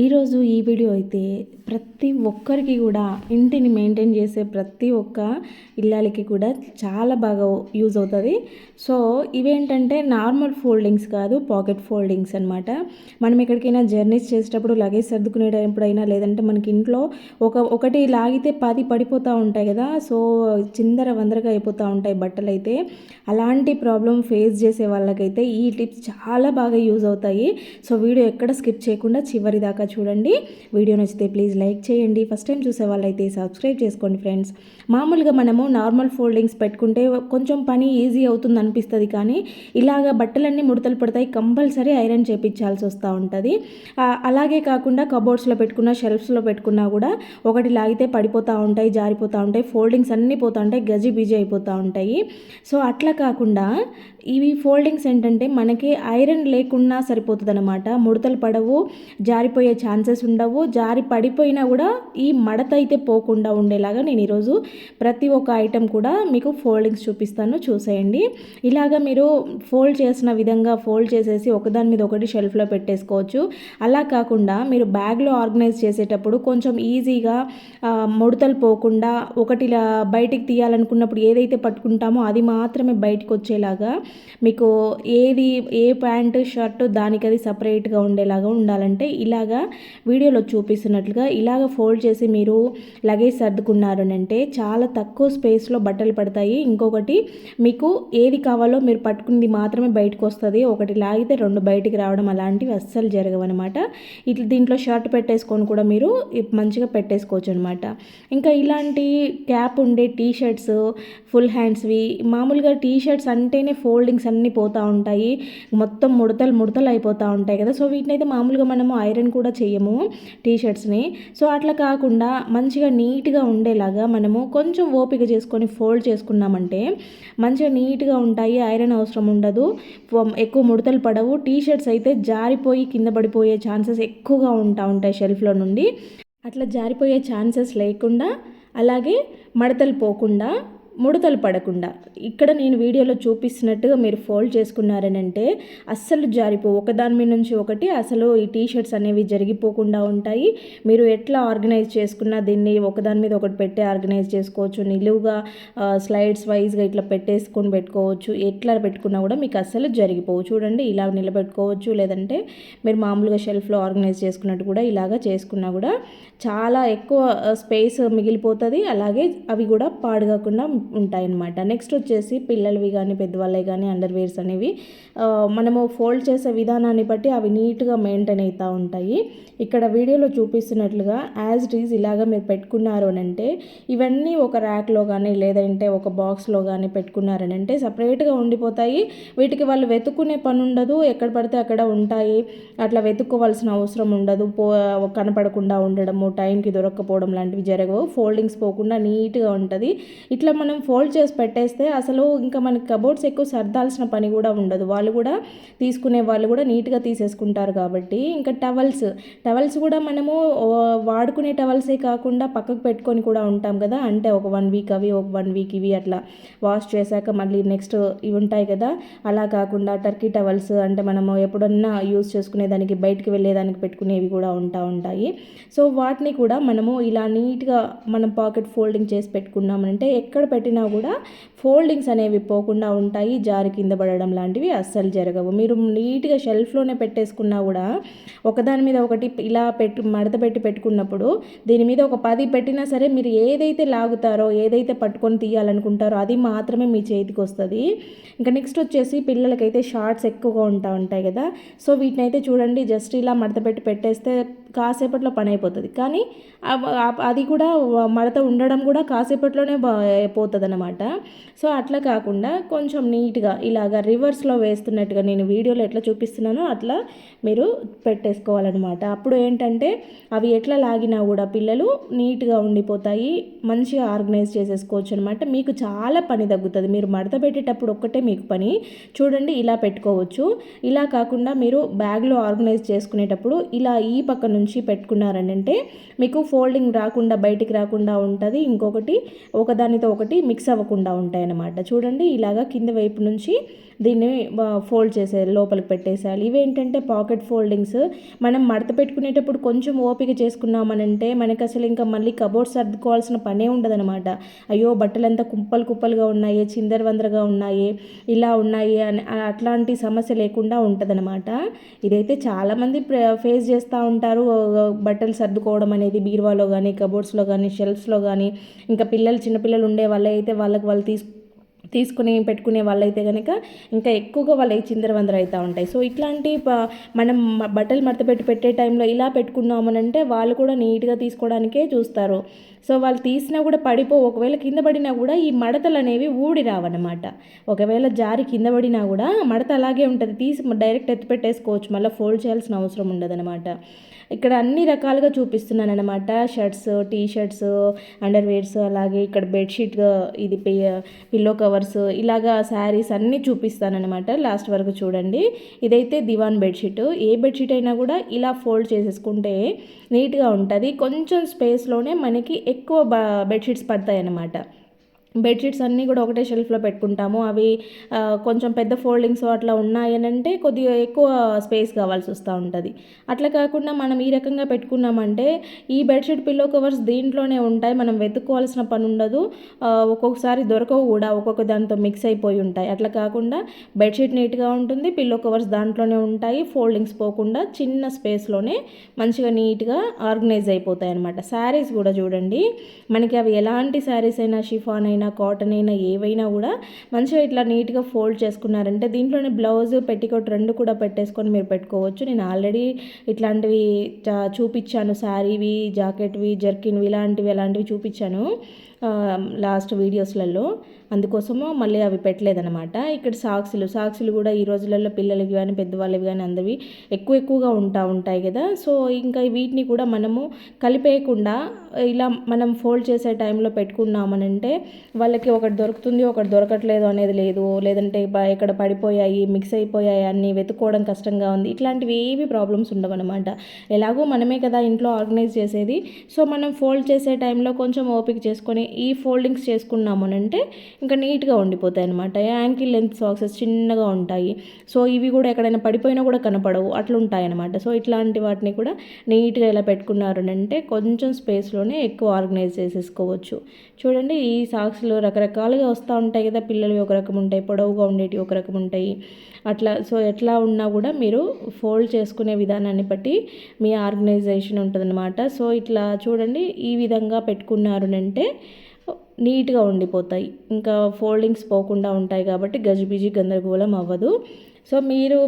ఈరోజు ఈ వీడియో అయితే ప్రతి ఒక్కరికి కూడా ఇంటిని మెయింటైన్ చేసే ప్రతి ఒక్క ఇల్లాలకి కూడా చాలా బాగా యూజ్ అవుతుంది. సో ఇవేంటంటే నార్మల్ ఫోల్డింగ్స్ కాదు పాకెట్ ఫోల్డింగ్స్ అనమాట మనం ఎక్కడికైనా జర్నీస్ చేసేటప్పుడు లగేజ్ సర్దుకునేటప్పుడైనా లేదంటే మనకి ఇంట్లో ఒక ఒకటి లాగితే పది పడిపోతూ ఉంటాయి కదా. సో చిందర వందరగా అయిపోతూ ఉంటాయి బట్టలు అయితే అలాంటి ప్రాబ్లం ఫేస్ చేసే వాళ్ళకైతే ఈ టిప్స్ చాలా బాగా యూజ్ అవుతాయి. సో వీడియో ఎక్కడ స్కిప్ చేయకుండా చివరి దాకా చూడండి. వీడియో నచ్చితే ప్లీజ్ లైక్ చేయండి. ఫస్ట్ టైం చూసే వాళ్ళైతే సబ్స్క్రైబ్ చేసుకోండి ఫ్రెండ్స్. మామూలుగా మనము నార్మల్ ఫోల్డింగ్స్ పెట్టుకుంటే కొంచెం పని ఈజీ అవుతుంది అనిపిస్తుంది కానీ ఇలాగ బట్టలన్నీ ముడతలు పడతాయి కంపల్సరీ ఐరన్ చేపించాల్సి వస్తూ ఉంటుంది. అలాగే కాకుండా కబోర్డ్స్లో పెట్టుకున్న షెల్ఫ్స్లో పెట్టుకున్నా కూడా ఒకటి లాగితే పడిపోతూ ఉంటాయి జారిపోతూ ఉంటాయి ఫోల్డింగ్స్ అన్నీ పోతూ ఉంటాయి గజి బిజీ అయిపోతూ ఉంటాయి. సో అట్లా కాకుండా ఇవి ఫోల్డింగ్స్ ఏంటంటే మనకి ఐరన్ లేకున్నా సరిపోతుంది అనమాట ముడతలు పడవు జారిపోయే ఛాన్సెస్ ఉండవు. జారి పడిపోయినా కూడా ఈ మడత అయితే పోకుండా ఉండేలాగా నేను ఈరోజు ప్రతి ఒక్క ఐటెం కూడా మీకు ఫోల్డింగ్స్ చూపిస్తాను. చూసేయండి. ఇలాగ మీరు ఫోల్డ్ చేసిన విధంగా ఫోల్డ్ చేసేసి ఒకదాని మీద ఒకటి షెల్ఫ్లో పెట్టేసుకోవచ్చు. అలా కాకుండా మీరు బ్యాగ్లో ఆర్గనైజ్ చేసేటప్పుడు కొంచెం ఈజీగా ముడతలు పోకుండా ఒకటి బయటికి తీయాలనుకున్నప్పుడు ఏదైతే పట్టుకుంటామో అది మాత్రమే బయటకు వచ్చేలాగా మీకు ఏది ఏ ప్యాంటు షర్టు దానికి అది సపరేట్గా ఉండేలాగా ఉండాలంటే ఇలాగా వీడియోలో చూపిస్తున్నట్లుగా ఇలాగ ఫోల్డ్ చేసి మీరు లగేజ్ సర్దుకున్నారనంటే చాలా తక్కువ స్పేస్లో బట్టలు పడతాయి. ఇంకొకటి మీకు ఏది కావాలో మీరు పట్టుకుంది మాత్రమే బయటకు వస్తుంది. ఒకటి లాగితే రెండు బయటికి రావడం అలాంటివి అస్సలు జరగవన్నమాట ఇట్లా దీంట్లో షర్ట్ పెట్టేసుకొని కూడా మీరు మంచిగా పెట్టేసుకోవచ్చు అనమాట ఇంకా ఇలాంటి క్యాప్ ఉండే టీ షర్ట్స్ ఫుల్ హ్యాండ్స్వి మామూలుగా టీ షర్ట్స్ అంటేనే ఫోల్డింగ్స్ అన్నీ పోతూ ఉంటాయి. మొత్తం ముడతలు ముడతలు అయిపోతూ ఉంటాయి కదా. సో వీటిని అయితే మామూలుగా మనము ఐరన్ కూడా చేయము టీ షర్ట్స్ని సో అట్లా కాకుండా మంచిగా నీట్గా ఉండేలాగా మనము కొంచెం ఓపిక చేసుకొని ఫోల్డ్ చేసుకున్నామంటే మంచిగా నీట్గా ఉంటాయి ఐరన్ అవసరం ఉండదు. ఎక్కువ ముడతలు పడవు. టీ షర్ట్స్ అయితే జారిపోయి కింద పడిపోయే ఛాన్సెస్ ఎక్కువగా ఉంటా ఉంటాయి షెల్ఫ్లో నుండి. అట్లా జారిపోయే ఛాన్సెస్ లేకుండా అలాగే మడతలు పోకుండా ముడతలు పడకుండా. ఇక్కడ నేను వీడియోలో చూపిస్తున్నట్టుగా మీరు ఫోల్డ్ చేసుకున్నారనంటే అస్సలు జారిపో ఒకదాని మీద నుంచి ఒకటి అసలు ఈ టీ షర్ట్స్ అనేవి జరిగిపోకుండా ఉంటాయి. మీరు ఎట్లా ఆర్గనైజ్ చేసుకున్నా దీన్ని ఒకదాని మీద ఒకటి పెట్టి ఆర్గనైజ్ చేసుకోవచ్చు. నిలువుగా స్లైడ్స్ వైజ్గా ఇట్లా పెట్టేసుకొని పెట్టుకోవచ్చు. ఎట్లా పెట్టుకున్నా కూడా మీకు అస్సలు జరిగిపోవు. చూడండి ఇలా నిలబెట్టుకోవచ్చు. లేదంటే మీరు మామూలుగా షెల్ఫ్లో ఆర్గనైజ్ చేసుకున్నట్టు కూడా ఇలాగా చేసుకున్నా కూడా చాలా ఎక్కువ స్పేస్ మిగిలిపోతుంది. అలాగే అవి కూడా పాడుగాకుండా ఉంటాయన్నమాట. నెక్స్ట్ వచ్చేసి పిల్లలవి కానీ పెద్దవాళ్ళవి కానీ అండర్వేర్స్ అనేవి మనము ఫోల్డ్ చేసే విధానాన్ని బట్టి అవి నీట్గా మెయింటైన్ అవుతూ ఉంటాయి. ఇక్కడ వీడియోలో చూపిస్తున్నట్లుగా యాజ్ ఇట్ ఈజ్ ఇలాగ మీరు పెట్టుకున్నారు అని అంటే ఇవన్నీ ఒక ర్యాక్లో కానీ లేదంటే ఒక బాక్స్లో కానీ పెట్టుకున్నారని అంటే సపరేట్గా ఉండిపోతాయి. వీటికి వాళ్ళు వెతుక్కునే పని ఉండదు ఎక్కడ పడితే అక్కడ ఉంటాయి. అట్లా వెతుక్కోవాల్సిన అవసరం ఉండదు. పో కనపడకుండా ఉండడము టైంకి దొరక్కపోవడం లాంటివి జరగవు. ఫోల్డింగ్స్ పోకుండా నీట్గా ఉంటుంది. ఇట్లా మనం ఫోల్డ్ చేసి పెట్టేస్తే అసలు ఇంకా మనకి కబోర్డ్స్ ఎక్కువ సర్దాల్సిన పని కూడా ఉండదు. వాళ్ళు కూడా తీసుకునే వాళ్ళు కూడా నీట్గా తీసేసుకుంటారు కాబట్టి ఇంకా టవల్స్ టవల్స్ కూడా మనము వాడుకునే టవల్సే కాకుండా పక్కకు పెట్టుకొని కూడా ఉంటాం కదా. అంటే ఒక వన్ వీక్ అవి ఒక వన్ వీక్ ఇవి అట్లా వాష్ చేశాక మళ్ళీ నెక్స్ట్ ఇవి ఉంటాయి కదా. అలా కాకుండా టర్కీ టవల్స్ అంటే మనము ఎప్పుడన్నా యూస్ చేసుకునే దానికి బయటికి వెళ్ళేదానికి పెట్టుకునేవి కూడా ఉంటా ఉంటాయి. సో వాటిని కూడా మనము ఇలా నీట్గా మనం పాకెట్ ఫోల్డింగ్ చేసి పెట్టుకున్నామంటే ఎక్కడ పెట్టినా కూడా ఫోల్డింగ్స్ అనేవి పోకుండా ఉంటాయి జారి కింద పడడం లాంటివి అస్సలు జరగవు. మీరు నీట్గా షెల్ఫ్లోనే పెట్టేసుకున్నా కూడా ఒకదాని మీద ఒకటి ఇలా పెట్టు మడత పెట్టి పెట్టుకున్నప్పుడు దీని మీద ఒక పది పెట్టినా సరే మీరు ఏదైతే లాగుతారో ఏదైతే పట్టుకొని తీయాలనుకుంటారో అది మాత్రమే మీ చేతికి వస్తుంది. ఇంకా నెక్స్ట్ వచ్చేసి పిల్లలకైతే షార్ట్స్ ఎక్కువగా ఉంటా ఉంటాయి కదా. సో వీటిని అయితే చూడండి జస్ట్ ఇలా మడత పెట్టి పెట్టేస్తే కాసేపట్లో పని అయిపోతుంది. కానీ అది కూడా మడత ఉండడం కూడా కాసేపట్లోనే పో అనమాట సో అట్లా కాకుండా కొంచెం నీట్గా ఇలాగ రివర్స్లో వేస్తున్నట్టుగా నేను వీడియోలో ఎట్లా చూపిస్తున్నానో అట్లా మీరు పెట్టేసుకోవాలన్నమాట. అప్పుడు ఏంటంటే అవి ఎట్లా లాగినా కూడా పిల్లలు నీట్గా ఉండిపోతాయి మంచిగా ఆర్గనైజ్ చేసేసుకోవచ్చు అనమాట మీకు చాలా పని తగ్గుతుంది. మీరు మడత పెట్టేటప్పుడు ఒక్కటే మీకు పని. చూడండి ఇలా పెట్టుకోవచ్చు. ఇలా కాకుండా మీరు బ్యాగ్లో ఆర్గనైజ్ చేసుకునేటప్పుడు ఇలా ఈ పక్క నుంచి పెట్టుకున్నారనంటే మీకు ఫోల్డింగ్ రాకుండా బయటికి రాకుండా ఉంటుంది. ఇంకొకటి ఒకదానితో ఒకటి కాబట్టి మిక్స్ అవ్వకుండా ఉంటాయన్నమాట. చూడండి ఇలాగా కింద వైపు నుంచి దీన్ని ఫోల్డ్ చేసేయాలి లోపలికి పెట్టేసేయాలి. ఇవేంటంటే పాకెట్ ఫోల్డింగ్స్ మనం మడత పెట్టుకునేటప్పుడు కొంచెం ఓపిక చేసుకున్నామనంటే మనకి అసలు ఇంకా మళ్ళీ కబోర్డ్స్ సర్దుకోవాల్సిన పనే ఉండదనమాట అయ్యో బట్టలంతా కుప్పలు కుప్పలుగా ఉన్నాయి చిందరవందరగా ఉన్నాయి ఇలా ఉన్నాయి అని అట్లాంటి సమస్య లేకుండా ఉంటుందన్నమాట. ఇదైతే చాలామంది ఫేస్ చేస్తూ ఉంటారు. బట్టలు సర్దుకోవడం అనేది బీరువాలో కానీ కబోర్డ్స్లో కానీ షెల్ఫ్స్లో కానీ ఇంకా పిల్లలు చిన్నపిల్లలు ఉండే వాళ్ళు వాళ్ళైతే వాళ్ళకి వాళ్ళు తీసు తీసుకుని పెట్టుకునే వాళ్ళైతే కనుక ఇంకా ఎక్కువగా వాళ్ళకి చిందరవందర అవుతూ ఉంటాయి. సో ఇట్లాంటి మనం బట్టలు మడత పెట్టి పెట్టే టైంలో ఇలా పెట్టుకున్నామనంటే వాళ్ళు కూడా నీట్గా తీసుకోవడానికే చూస్తారు. సో వాళ్ళు తీసినా కూడా పడిపో ఒకవేళ కింద పడినా కూడా ఈ మడతలు అనేవి ఊడి రావన్నమాట. ఒకవేళ జారి కింద పడినా కూడా మడత అలాగే ఉంటుంది. తీసి డైరెక్ట్ ఎత్తిపెట్టేసుకోవచ్చు మళ్ళీ ఫోల్డ్ చేయాల్సిన అవసరం ఉండదన్నమాట. ఇక్కడ అన్ని రకాలుగా చూపిస్తున్నాను అనమాట షర్ట్స్ టీ షర్ట్స్ అండర్వేర్స్ అలాగే ఇక్కడ బెడ్షీట్ ఇది పిల్లో కవర్స్ ఇలాగా శారీస్ అన్నీ చూపిస్తానమాట లాస్ట్ వరకు చూడండి. ఇదైతే దివాన్ బెడ్షీట్. ఏ బెడ్షీట్ అయినా కూడా ఇలా ఫోల్డ్ చేసేసుకుంటే నీట్గా ఉంటుంది. కొంచెం స్పేస్లోనే మనకి ఎక్కువ బెడ్షీట్స్ పడతాయి అన్నమాట బెడ్షీట్స్ అన్నీ కూడా ఒకటే షెల్ఫ్లో పెట్టుకుంటాము. అవి కొంచెం పెద్ద ఫోల్డింగ్స్ అట్లా ఉన్నాయనంటే కొద్దిగా ఎక్కువ స్పేస్ కావాల్సి వస్తూ ఉంటుంది. అట్లా కాకుండా మనం ఈ రకంగా పెట్టుకున్నామంటే ఈ బెడ్షీట్ పిల్లో కవర్స్ దీంట్లోనే ఉంటాయి. మనం వెతుక్కోవాల్సిన పని ఉండదు. ఒక్కొక్కసారి దొరకవు కూడా. ఒక్కొక్క దాంతో మిక్స్ అయిపోయి ఉంటాయి. అట్లా కాకుండా బెడ్షీట్ నీట్గా ఉంటుంది. పిల్లో కవర్స్ దాంట్లోనే ఉంటాయి. ఫోల్డింగ్స్ పోకుండా చిన్న స్పేస్లోనే మంచిగా నీట్గా ఆర్గనైజ్ అయిపోతాయి అనమాట శారీస్ కూడా చూడండి. మనకి అవి ఎలాంటి శారీస్ అయినా షిఫాన్ అయినా అయినా కాటన్ అయినా ఏవైనా కూడా మంచిగా ఇట్లా నీట్గా ఫోల్డ్ చేసుకున్నారంటే దీంట్లోనే బ్లౌజ్ పెట్టికోట్ రెండు కూడా పెట్టేసుకొని మీరు పెట్టుకోవచ్చు. నేను ఆల్రెడీ ఇట్లాంటివి చూపించాను శారీవి జాకెట్వి జర్కిన్వి ఇలాంటివి అలాంటివి చూపించాను లాస్ట్ వీడియోస్లలో అందుకోసము మళ్ళీ అవి పెట్టలేదనమాట ఇక్కడ సాక్సులు సాక్సులు కూడా ఈ రోజులలో పిల్లలకి కానీ పెద్దవాళ్ళవి కానీ అందరివి ఎక్కువ ఎక్కువగా ఉంటా ఉంటాయి కదా. సో ఇంకా వీటిని కూడా మనము కలిపేయకుండా ఇలా మనం ఫోల్డ్ చేసే టైంలో పెట్టుకున్నామనంటే వాళ్ళకి ఒకటి దొరుకుతుంది ఒకటి దొరకట్లేదు అనేది లేదు. లేదంటే ఇక్కడ పడిపోయాయి మిక్స్ అయిపోయాయి అన్నీ వెతుక్కోవడం కష్టంగా ఉంది. ఇట్లాంటివి ఏవి ప్రాబ్లమ్స్ ఉండవన్నమాట. ఎలాగో మనమే కదా ఇంట్లో ఆర్గనైజ్ చేసేది. సో మనం ఫోల్డ్ చేసే టైంలో కొంచెం ఓపిక చేసుకొని ఈ ఫోల్డింగ్స్ చేసుకున్నామనంటే ఇంకా నీట్గా ఉండిపోతాయి అనమాట యాంకిల్ లెంత్ సాక్సెస్ చిన్నగా ఉంటాయి. సో ఇవి కూడా ఎక్కడైనా పడిపోయినా కూడా కనపడవు. అట్లా ఉంటాయి అనమాట సో ఇట్లాంటి వాటిని కూడా నీట్గా ఇలా పెట్టుకున్నారు అంటే కొంచెం స్పేస్లోనే ఎక్కువ ఆర్గనైజ్ చేసేసుకోవచ్చు. చూడండి ఈ సాక్స్లు రకరకాలుగా వస్తూ ఉంటాయి కదా పిల్లలు ఒక రకం ఉంటాయి పొడవుగా ఉండేవి ఒక రకం ఉంటాయి. అట్లా సో ఎట్లా ఉన్నా కూడా మీరు ఫోల్డ్ చేసుకునే విధానాన్ని బట్టి మీ ఆర్గనైజేషన్ ఉంటుందన్నమాట. సో ఇట్లా చూడండి ఈ విధంగా పెట్టుకున్నారు అంటే నీట్గా ఉండిపోతాయి. ఇంకా ఫోల్డింగ్స్ పోకుండా ఉంటాయి కాబట్టి గజిబిజి గందరగోళం అవ్వదు. సో మీరు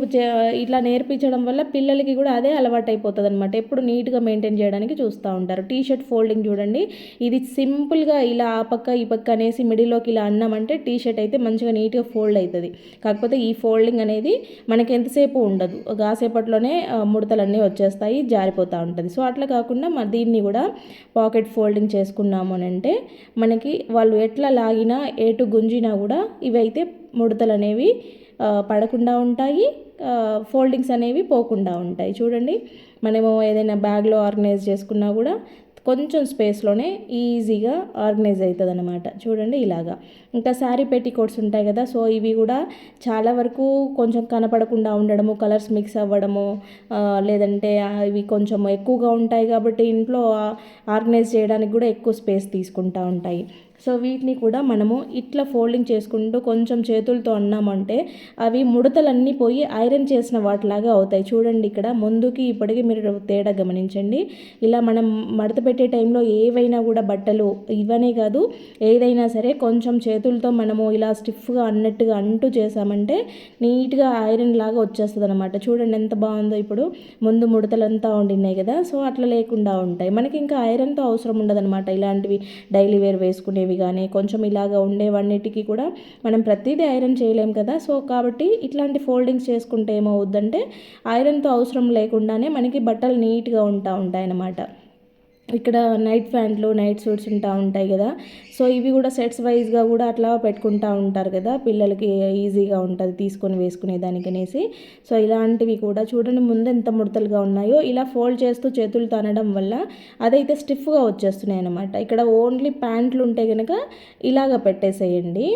ఇట్లా నేర్పించడం వల్ల పిల్లలకి కూడా అదే అలవాటు అయిపోతుంది అనమాట ఎప్పుడు నీట్గా మెయింటైన్ చేయడానికి చూస్తూ ఉంటారు. టీ షర్ట్ ఫోల్డింగ్ చూడండి. ఇది సింపుల్గా ఇలా ఆ పక్క ఈ పక్క అనేసి మిడిల్లోకి ఇలా అన్నామంటే టీ షర్ట్ అయితే మంచిగా నీట్గా ఫోల్డ్ అవుతుంది కాకపోతే ఈ ఫోల్డింగ్ అనేది మనకి ఎంతసేపు ఉండదు. కాసేపట్లోనే ముడతలన్నీ వచ్చేస్తాయి జారిపోతూ ఉంటుంది. సో అట్లా కాకుండా దీన్ని కూడా పాకెట్ ఫోల్డింగ్ చేసుకున్నాము అని అంటే మనకి వాళ్ళు ఎట్లా లాగినా ఏటు గుంజినా కూడా ఇవైతే ముడతలు అనేవి పడకుండా ఉంటాయి. ఫోల్డింగ్స్ అనేవి పోకుండా ఉంటాయి. చూడండి మనము ఏదైనా బ్యాగ్లో ఆర్గనైజ్ చేసుకున్నా కూడా కొంచెం స్పేస్లోనే ఈజీగా ఆర్గనైజ్ అవుతుంది అనమాట చూడండి ఇలాగా. ఇంకా శారీ పెట్టికోట్స్ ఉంటాయి కదా సో ఇవి కూడా చాలా వరకు కొంచెం కనపడకుండా ఉండడము కలర్స్ మిక్స్ అవ్వడము లేదంటే ఇవి కొంచెం ఎక్కువగా ఉంటాయి కాబట్టి ఇంట్లో ఆర్గనైజ్ చేయడానికి కూడా ఎక్కువ స్పేస్ తీసుకుంటూ ఉంటాయి. సో వీటిని కూడా మనము ఇట్లా ఫోల్డింగ్ చేసుకుంటూ కొంచెం చేతులతో అన్నామంటే అవి ముడతలన్నీ పోయి ఐరన్ చేసిన వాటిలాగా అవుతాయి. చూడండి ఇక్కడ ముందుకి ఇప్పటికీ మీరు తేడా గమనించండి. ఇలా మనం మడత పెట్టే టైంలో ఏవైనా కూడా బట్టలు ఇవనే కాదు ఏదైనా సరే కొంచెం చేతులతో మనము ఇలా స్టిఫ్గా అన్నట్టుగా అంటూ చేసామంటే నీట్గా ఐరన్ లాగా వచ్చేస్తుంది అనమాట చూడండి ఎంత బాగుందో ఇప్పుడు. ముందు ముడతలంతా ఉండినాయి కదా సో అట్లా లేకుండా ఉంటాయి. మనకి ఇంకా ఐరన్తో అవసరం ఉండదన్నమాట. ఇలాంటివి డైలీ వేర్ వేసుకునేవి ఉండేవి కానీ కొంచెం ఇలాగా ఉండేవన్నిటికీ కూడా మనం ప్రతిదీ ఐరన్ చేయలేం కదా. సో కాబట్టి ఇట్లాంటి ఫోల్డింగ్స్ చేసుకుంటే ఏమవుద్దంటే ఐరన్తో అవసరం లేకుండానే మనకి బట్టలు నీట్గా ఉంటా ఉంటాయన్నమాట. ఇక్కడ నైట్ ప్యాంట్లు నైట్ సూట్స్ ఉంటా ఉంటాయి కదా. సో ఇవి కూడా సెట్స్ వైజ్గా కూడా అట్లా పెట్టుకుంటా ఉంటారు కదా. పిల్లలకి ఈజీగా ఉంటుంది తీసుకొని వేసుకునే దానికనేసి. సో ఇలాంటివి కూడా చూడండి ముందు ఎంత ముడతలుగా ఉన్నాయో. ఇలా ఫోల్డ్ చేస్తూ చేతులు తనడం వల్ల అదైతే స్టిఫ్గా వచ్చేస్తున్నాయి అనమాట ఇక్కడ ఓన్లీ ప్యాంట్లు ఉంటే కనుక ఇలాగ పెట్టేసేయండి.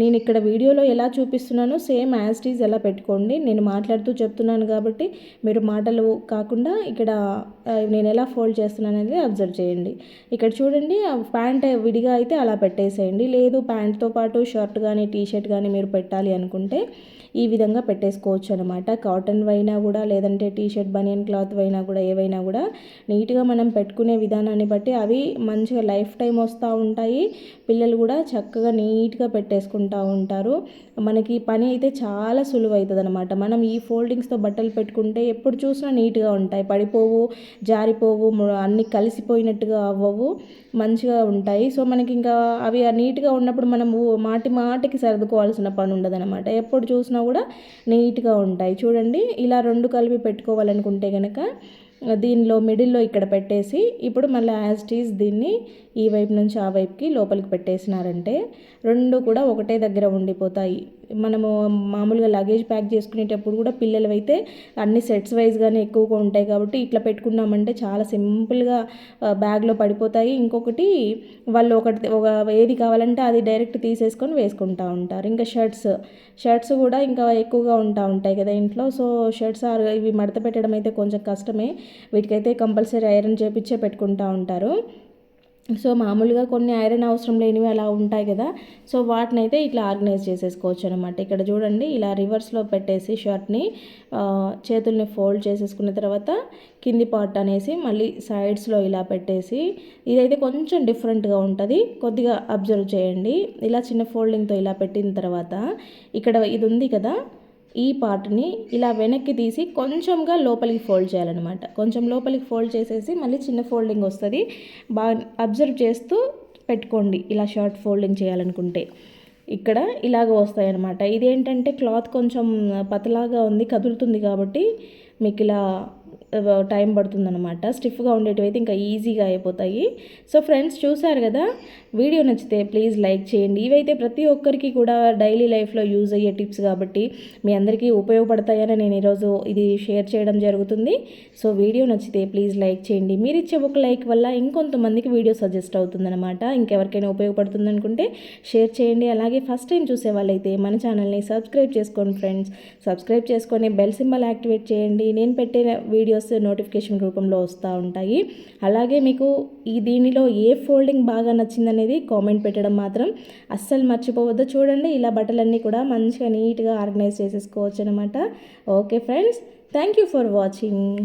నేను ఇక్కడ వీడియోలో ఎలా చూపిస్తున్నానో సేమ్ యాజ్ ఈజ్ ఎలా పెట్టుకోండి. నేను మాట్లాడుతూ చెప్తున్నాను కాబట్టి మీరు మాటలు కాకుండా ఇక్కడ నేను ఎలా ఫోల్డ్ చేస్తున్నాను అనేది అబ్జర్వ్ చేయండి. ఇక్కడ చూడండి ప్యాంట్ విడిగా అయితే అలా పెట్టేసేయండి. లేదు ప్యాంట్తో పాటు షర్ట్ కానీ టీ షర్ట్ కానీ మీరు పెట్టాలి అనుకుంటే ఈ విధంగా పెట్టేసుకోవచ్చు అనమాట కాటన్ అయినా కూడా లేదంటే టీ షర్ట్ బనియన్ క్లాత్ అయినా కూడా ఏవైనా కూడా నీట్గా మనం పెట్టుకునే విధానాన్ని బట్టి అవి మంచిగా లైఫ్ టైం వస్తూ ఉంటాయి. పిల్లలు కూడా చక్కగా నీట్గా పెట్టేసుకుంటూ ఉంటారు. మనకి పని అయితే చాలా సులువు అవుతుంది అనమాట మనం ఈ ఫోల్డింగ్స్తో బట్టలు పెట్టుకుంటే ఎప్పుడు చూసినా నీట్గా ఉంటాయి. పడిపోవు జారిపోవు అన్నీ కలిసిపోయినట్టుగా అవ్వవు మంచిగా ఉంటాయి. సో మనకి ఇంకా అవి నీట్గా ఉన్నప్పుడు మనము మాటి మాటికి సర్దుకోవాల్సిన పని ఉండదు అనమాట ఎప్పుడు చూసినా కూడా నీట్గా ఉంటాయి. చూడండి ఇలా రెండు కలిపి పెట్టుకోవాలనుకుంటే కనుక దీనిలో మిడిల్లో ఇక్కడ పెట్టేసి ఇప్పుడు మళ్ళీ యాజ్ టీజ్ దీన్ని ఈ వైపు నుంచి ఆ వైపుకి లోపలికి పెట్టేసినారంటే రెండు కూడా ఒకటే దగ్గర ఉండిపోతాయి. మనము మామూలుగా లగేజ్ ప్యాక్ చేసుకునేటప్పుడు కూడా పిల్లలు అయితే అన్ని సెట్స్ వైజ్గానే ఎక్కువగా ఉంటాయి కాబట్టి ఇట్లా పెట్టుకున్నామంటే చాలా సింపుల్గా బ్యాగ్లో పడిపోతాయి. ఇంకొకటి వాళ్ళు ఒకటి ఒక ఏది కావాలంటే అది డైరెక్ట్ తీసేసుకొని వేసుకుంటూ ఉంటారు. ఇంకా షర్ట్స్ షర్ట్స్ కూడా ఇంకా ఎక్కువగా ఉంటా ఉంటాయి కదా ఇంట్లో. సో షర్ట్స్ ఇవి మడత పెట్టడం అయితే కొంచెం కష్టమే. వీటికైతే కంపల్సరీ ఐరన్ చేపించే పెట్టుకుంటూ ఉంటారు. సో మామూలుగా కొన్ని ఐరన్ అవసరం లేనివి అలా ఉంటాయి కదా. సో వాటిని అయితే ఇట్లా ఆర్గనైజ్ చేసేసుకోవచ్చు అనమాట ఇక్కడ చూడండి ఇలా రివర్స్లో పెట్టేసి షర్ట్ని చేతుల్ని ఫోల్డ్ చేసేసుకున్న తర్వాత కింది పార్ట్ అనేసి మళ్ళీ సైడ్స్లో ఇలా పెట్టేసి ఇదైతే కొంచెం డిఫరెంట్గా ఉంటుంది. కొద్దిగా అబ్జర్వ్ చేయండి. ఇలా చిన్న ఫోల్డింగ్తో ఇలా పెట్టిన తర్వాత ఇక్కడ ఇది ఉంది కదా ఈ పార్ట్ని ఇలా వెనక్కి తీసి కొంచెంగా లోపలికి ఫోల్డ్ చేయాలన్నమాట. కొంచెం లోపలికి ఫోల్డ్ చేసేసి మళ్ళీ చిన్న ఫోల్డింగ్ వస్తుంది. బాగా అబ్జర్వ్ చేస్తూ పెట్టుకోండి ఇలా షార్ట్ ఫోల్డింగ్ చేయాలనుకుంటే. ఇక్కడ ఇలాగ వస్తాయన్నమాట. ఇదేంటంటే క్లాత్ కొంచెం పతలాగా ఉంది కదులుతుంది కాబట్టి మీకు ఇలా టైం పడుతుందనమాట స్టిఫ్గా ఉండేటివి అయితే ఇంకా ఈజీగా అయిపోతాయి. సో ఫ్రెండ్స్ చూసారు కదా? వీడియో నచ్చితే ప్లీజ్ లైక్ చేయండి. ఇవైతే ప్రతి ఒక్కరికి కూడా డైలీ లైఫ్లో యూజ్ అయ్యే టిప్స్ కాబట్టి మీ అందరికీ ఉపయోగపడతాయని నేను ఈరోజు ఇది షేర్ చేయడం జరుగుతుంది. సో వీడియో నచ్చితే ప్లీజ్ లైక్ చేయండి. మీరు ఇచ్చే ఒక లైక్ వల్ల ఇంకొంతమందికి వీడియో సజెస్ట్ అవుతుందన్నమాట. ఇంకెవరికైనా ఉపయోగపడుతుంది అనుకుంటే షేర్ చేయండి. అలాగే ఫస్ట్ టైం చూసే వాళ్ళైతే మన ఛానల్ని సబ్స్క్రైబ్ చేసుకోండి ఫ్రెండ్స్. సబ్స్క్రైబ్ చేసుకొని బెల్ సింబల్ యాక్టివేట్ చేయండి. నేను పెట్టే వీడియో వీడియోస్ నోటిఫికేషన్ రూపంలో వస్తూ ఉంటాయి. అలాగే మీకు ఈ దీనిలో ఏ ఫోల్డింగ్ బాగా నచ్చిందనేది కామెంట్ పెట్టడం మాత్రం అస్సలు మర్చిపోవద్దు. చూడండి ఇలా బట్టలన్నీ కూడా మంచిగా నీట్గా ఆర్గనైజ్ చేసేసుకోవచ్చు అనమాట okay friends thank you for watching.